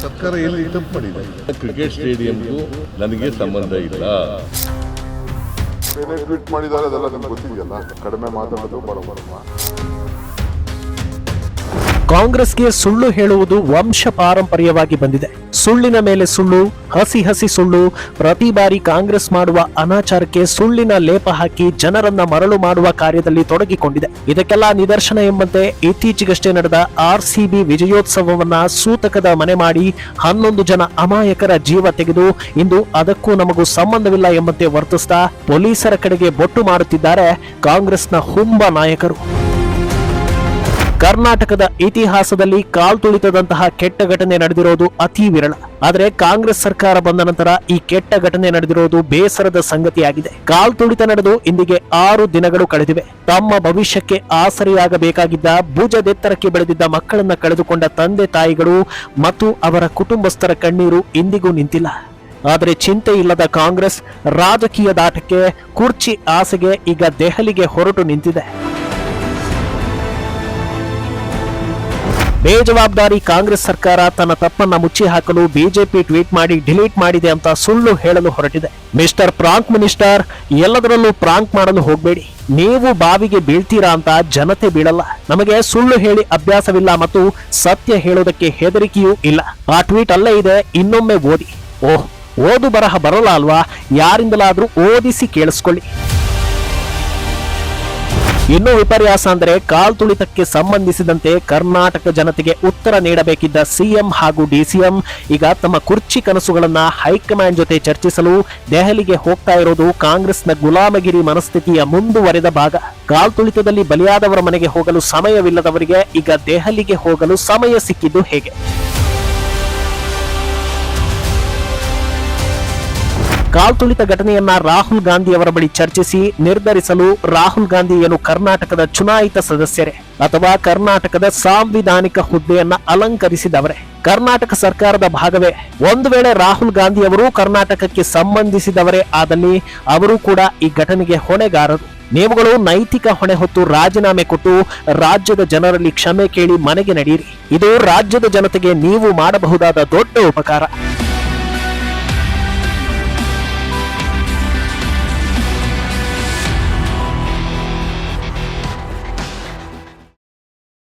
ಸರ್ಕಾರ ಏನು ಇಟಪ್ ಮಾಡಿದೆ ಕ್ರಿಕೆಟ್ ಸ್ಟೇಡಿಯಂಗೂ ನನಗೆ ಸಂಬಂಧ ಇಲ್ಲ. ಏನೇ ಟ್ವೀಟ್ ಮಾಡಿದ್ದಾರೆ ಅದೆಲ್ಲ ನಿಮ್ಗೆ ಗೊತ್ತಿದೆಯಲ್ಲ? ಕಡಿಮೆ ಮಾತಾಡೋದು ಬಡ ಕಾಂಗ್ರೆಸ್ಗೆ ಸುಳ್ಳು ಹೇಳುವುದು ವಂಶ ಪಾರಂಪರ್ಯವಾಗಿ ಬಂದಿದೆ. ಸುಳ್ಳಿನ ಮೇಲೆ ಸುಳ್ಳು, ಹಸಿ ಹಸಿ ಸುಳ್ಳು, ಪ್ರತಿ ಬಾರಿ ಕಾಂಗ್ರೆಸ್ ಮಾಡುವ ಅನಾಚಾರಕ್ಕೆ ಸುಳ್ಳಿನ ಲೇಪ ಹಾಕಿ ಜನರನ್ನ ಮರಳು ಮಾಡುವ ಕಾರ್ಯದಲ್ಲಿ ತೊಡಗಿಕೊಂಡಿದೆ. ಇದಕ್ಕೆಲ್ಲ ನಿದರ್ಶನ ಎಂಬಂತೆ ಇತ್ತೀಚೆಗಷ್ಟೇ ನಡೆದ ಆರ್ ಸಿಬಿ ವಿಜಯೋತ್ಸವವನ್ನ ಸೂತಕದ ಮನೆ ಮಾಡಿ ಹನ್ನೊಂದು ಜನ ಅಮಾಯಕರ ಜೀವ ತೆಗೆದು ಇಂದು ಅದಕ್ಕೂ ನಮಗೂ ಸಂಬಂಧವಿಲ್ಲ ಎಂಬಂತೆ ವರ್ತಿಸ್ತಾ ಪೊಲೀಸರ ಕಡೆಗೆ ಬೊಟ್ಟು ಮಾಡುತ್ತಿದ್ದಾರೆ ಕಾಂಗ್ರೆಸ್ನ ಹುಂಬ ನಾಯಕರು. ಕರ್ನಾಟಕದ ಇತಿಹಾಸದಲ್ಲಿ ಕಾಲ್ತುಳಿತದಂತಹ ಕೆಟ್ಟ ಘಟನೆ ನಡೆದಿರೋದು ಅತಿ ವಿರಳ. ಆದರೆ ಕಾಂಗ್ರೆಸ್ ಸರ್ಕಾರ ಬಂದ ನಂತರ ಈ ಕೆಟ್ಟ ಘಟನೆ ನಡೆದಿರೋದು ಬೇಸರದ ಸಂಗತಿಯಾಗಿದೆ. ಕಾಲ್ತುಳಿತ ನಡೆದು ಇಂದಿಗೆ ಆರು ದಿನಗಳು ಕಳೆದಿವೆ. ತಮ್ಮ ಭವಿಷ್ಯಕ್ಕೆ ಆಸರೆಯಾಗಬೇಕಾಗಿದ್ದ ಭುಜದೆತ್ತರಕ್ಕೆ ಬೆಳೆದಿದ್ದ ಮಕ್ಕಳನ್ನ ಕಳೆದುಕೊಂಡ ತಂದೆ ತಾಯಿಗಳು ಮತ್ತು ಅವರ ಕುಟುಂಬಸ್ಥರ ಕಣ್ಣೀರು ಇಂದಿಗೂ ನಿಂತಿಲ್ಲ. ಆದರೆ ಚಿಂತೆ ಇಲ್ಲದ ಕಾಂಗ್ರೆಸ್ ರಾಜಕೀಯ ದಾಟಕ್ಕೆ ಕುರ್ಚಿ ಆಸೆಗೆ ಈಗ ದೆಹಲಿಗೆ ಹೊರಟು ನಿಂತಿದೆ. ಬೇಜವಾಬ್ದಾರಿ ಕಾಂಗ್ರೆಸ್ ಸರ್ಕಾರ ತನ್ನ ತಪ್ಪನ್ನ ಮುಚ್ಚಿ ಹಾಕಲು ಬಿಜೆಪಿ ಟ್ವೀಟ್ ಮಾಡಿ ಡಿಲೀಟ್ ಮಾಡಿದೆ ಅಂತ ಸುಳ್ಳು ಹೇಳಲು ಹೊರಟಿದೆ. ಮಿಸ್ಟರ್ ಪ್ರಾಂಕ್ ಮಿನಿಸ್ಟರ್, ಎಲ್ಲದರಲ್ಲೂ ಪ್ರಾಂಕ್ ಮಾಡಲು ಹೋಗಬೇಡಿ. ನೀವು ಬಾವಿಗೆ ಬೀಳ್ತೀರಾ ಅಂತ ಜನತೆ ಬೀಳಲ್ಲ. ನಮಗೆ ಸುಳ್ಳು ಹೇಳಿ ಅಭ್ಯಾಸವಿಲ್ಲ ಮತ್ತು ಸತ್ಯ ಹೇಳೋದಕ್ಕೆ ಹೆದರಿಕೆಯೂ ಇಲ್ಲ. ಆ ಟ್ವೀಟ್ ಅಲ್ಲೇ ಇದೆ, ಇನ್ನೊಮ್ಮೆ ಓದಿ. ಓಹ್, ಓದು ಬರಹ ಬರಲ್ಲ ಅಲ್ವಾ? ಯಾರಿಂದಲಾದ್ರೂ ಓದಿಸಿ ಕೇಳಿಸ್ಕೊಳ್ಳಿ. ಇನ್ನೂ ವಿಪರ್ಯಾಸ ಅಂದರೆ ಕಾಲ್ತುಳಿತಕ್ಕೆ ಸಂಬಂಧಿಸಿದಂತೆ ಕರ್ನಾಟಕ ಜನತೆಗೆ ಉತ್ತರ ನೀಡಬೇಕಿದ್ದ ಸಿಎಂ ಹಾಗೂ ಡಿಸಿಎಂ ಈಗ ತಮ್ಮ ಕುರ್ಚಿ ಕನಸುಗಳನ್ನ ಹೈಕಮಾಂಡ್ ಜೊತೆ ಚರ್ಚಿಸಲು ದೆಹಲಿಗೆ ಹೋಗ್ತಾ ಇರೋದು ಕಾಂಗ್ರೆಸ್ನ ಗುಲಾಮಗಿರಿ ಮನಸ್ಥಿತಿಯ ಮುಂದುವರೆದ ಭಾಗ. ಕಾಲ್ತುಳಿತದಲ್ಲಿ ಬಲಿಯಾದವರ ಮನೆಗೆ ಹೋಗಲು ಸಮಯವಿಲ್ಲದವರಿಗೆ ಈಗ ದೆಹಲಿಗೆ ಹೋಗಲು ಸಮಯ ಸಿಕ್ಕಿದ್ದು ಹೇಗೆ? ಕಾಲ್ತುಳಿತ ಘಟನೆಯನ್ನ ರಾಹುಲ್ ಗಾಂಧಿ ಅವರ ಬಳಿ ಚರ್ಚಿಸಿ ನಿರ್ಧರಿಸಲು ರಾಹುಲ್ ಗಾಂಧಿ ಏನು ಕರ್ನಾಟಕದ ಚುನಾಯಿತ ಸದಸ್ಯರೇ ಅಥವಾ ಕರ್ನಾಟಕದ ಸಾಂವಿಧಾನಿಕ ಹುದ್ದೆಯನ್ನ ಅಲಂಕರಿಸಿದವರೇ. ಕರ್ನಾಟಕ ಸರ್ಕಾರದ ಭಾಗವೇ. ಒಂದು ವೇಳೆ ರಾಹುಲ್ ಗಾಂಧಿ ಅವರು ಕರ್ನಾಟಕಕ್ಕೆ ಸಂಬಂಧಿಸಿದವರೇ ಆದಲ್ಲಿ ಅವರು ಕೂಡ ಈ ಘಟನೆಗೆ ಹೊಣೆಗಾರರು. ನೀವುಗಳು ನೈತಿಕ ಹೊಣೆ ಹೊತ್ತು ರಾಜೀನಾಮೆ ಕೊಟ್ಟು ರಾಜ್ಯದ ಜನರಲ್ಲಿ ಕ್ಷಮೆ ಕೇಳಿ ಮನೆಗೆ ನಡೆಯಿರಿ. ಇದು ರಾಜ್ಯದ ಜನತೆಗೆ ನೀವು ಮಾಡಬಹುದಾದ ದೊಡ್ಡ ಉಪಕಾರ.